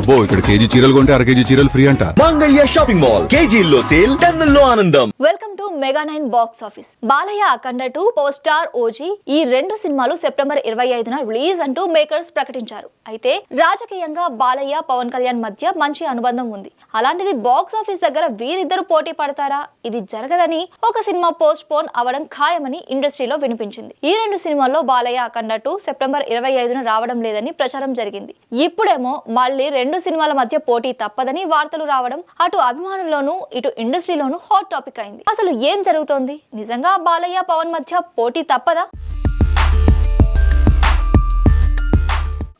అబ్బో ఇక్కడ కేజీ చీరలు కొంటే అర కేజీ చీరలు ఫ్రీ అంట. Mangalya shopping mall. కేజీల్లో సేల్ టన్నుల్లో ఆనందం. Welcome to mega nine box office. Balayya Akhanda two power star OG ఈ రెండు సినిమాలు సెప్టెంబర్ ఇరవై ఐదున రిలీజ్ అంటూ మేకర్స్ ప్రకటించారు. అయితే రాజకీయంగా బాలయ్య పవన్ కళ్యాణ్ మధ్య మంచి అనుబంధం ఉంది. అలాంటిది బాక్స్ ఆఫీస్ దగ్గర వీరిద్దరు పోటీ పడతారా? ఇది జరగదని ఒక సినిమా పోస్ట్ పోన్ అవడం ఖాయమని ఇండస్ట్రీలో వినిపించింది. ఈ రెండు సినిమాల్లో బాలయ్య అఖండ టూ సెప్టెంబర్ ఇరవై ఐదున రావడం లేదని ప్రచారం జరిగింది. ఇప్పుడేమో మళ్ళీ రెండు సినిమాల మధ్య పోటీ తప్పదని వార్తలు రావడం అటు అభిమానుల్లోనూ ఇటు ఇండస్ట్రీలోనూ హాట్ టాపిక్ అయింది. అసలు ఏం జరుగుతోంది? నిజంగా బాలయ్య పవన్ మధ్య పోటీ తప్పదా?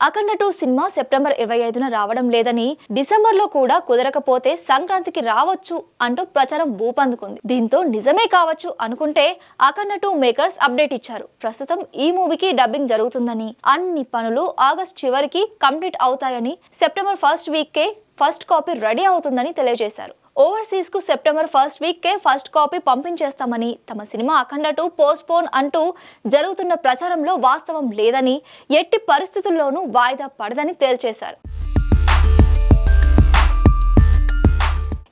అఖండ టూ సినిమా సెప్టెంబర్ ఇరవై ఐదున రావడం లేదని డిసెంబర్లో కూడా కుదరకపోతే సంక్రాంతికి రావచ్చు అంటూ ప్రచారం ఊపందుకుంది. దీంతో నిజమే కావచ్చు అనుకుంటే అఖండ టూ మేకర్స్ అప్డేట్ ఇచ్చారు. ప్రస్తుతం ఈ మూవీకి డబ్బింగ్ జరుగుతుందని అన్ని పనులు ఆగస్ట్ చివరికి కంప్లీట్ అవుతాయని సెప్టెంబర్ ఫస్ట్ వీక్ కే ఫస్ట్ కాపీ రెడీ అవుతుందని తెలియజేశారు. ఓవర్సీస్కు సెప్టెంబర్ ఫస్ట్ వీక్ కే ఫస్ట్ కాపీ పంపించేస్తామని తమ cinema Akhanda two postpone అంటూ జరుగుతున్న ప్రచారంలో వాస్తవం లేదని ఎట్టి పరిస్థితుల్లోనూ వాయిదా పడదని తేల్చేశారు.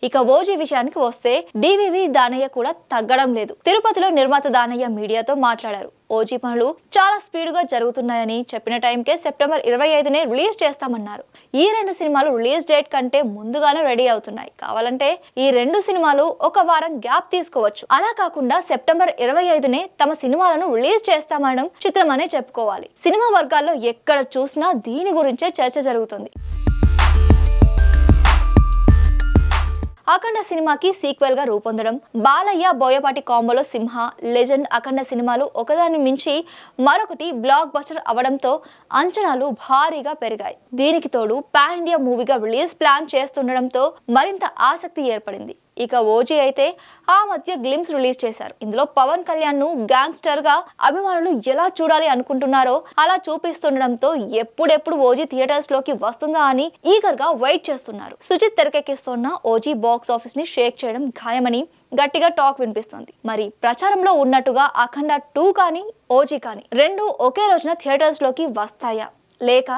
ఇక ఓజీ విషయానికి వస్తే డివివి దానయ్య కూడా తగ్గడం లేదు. తిరుపతిలో నిర్మాత దానయ్య మీడియాతో మాట్లాడారు. ఓజీ పనులు చాలా స్పీడ్గా జరుగుతున్నాయని చెప్పిన టైంకే సెప్టెంబర్ ఇరవై ఐదునే రిలీజ్ చేస్తామన్నారు. ఈ రెండు సినిమాలు రిలీజ్ డేట్ కంటే ముందుగానే రెడీ అవుతున్నాయి. కావాలంటే ఈ రెండు సినిమాలు ఒక వారం గ్యాప్ తీసుకోవచ్చు. అలా కాకుండా సెప్టెంబర్ ఇరవై ఐదునే తమ సినిమాలను రిలీజ్ చేస్తామనడం చిత్రమనే చెప్పుకోవాలి. సినిమా వర్గాల్లో ఎక్కడ చూసినా దీని గురించే చర్చ జరుగుతుంది. అఖండ సినిమాకి సీక్వెల్గా రూపొందడం. బాలయ్య బోయపాటి కాంబోలో సింహ లెజెండ్ అఖండ సినిమాలు ఒకదాన్ని మించి మరొకటి బ్లాక్ బస్టర్ అవడంతో అంచనాలు భారీగా పెరిగాయి. దీనికి తోడు పాన్ ఇండియా మూవీగా రిలీజ్ ప్లాన్ చేస్తుండడంతో మరింత ఆసక్తి ఏర్పడింది. ఇక ఓజీ అయితే ఆ మధ్య గ్లిమ్స్ రిలీజ్ చేశారు. ఇందులో పవన్ కళ్యాణ్ను గ్యాంగ్స్టర్గా అభిమానులు ఎలా చూడాలి అనుకుంటున్నారో అలా చూపిస్తుండడంతో ఎప్పుడెప్పుడు ఓజీ థియేటర్స్లోకి వస్తుందా అని ఈగర్గా వెయిట్ చేస్తున్నారు. సుజిత్ తెరకెక్కిస్తున్న ఓజీ బాక్స్ ఆఫీస్ని షేక్ చేయడం ఖాయమని గట్టిగా టాక్ వినిపిస్తుంది. మరి ప్రచారంలో ఉన్నట్టుగా అఖండ టూ కానీ ఓజీ కానీ రెండు ఒకే రోజున థియేటర్స్లోకి వస్తాయా? లేక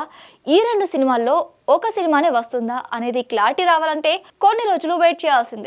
ఈ రెండు సినిమాల్లో ఒక సినిమానే వస్తుందా అనేది క్లారిటీ రావాలంటే కొన్ని రోజులు వెయిట్ చేయాల్సిందే.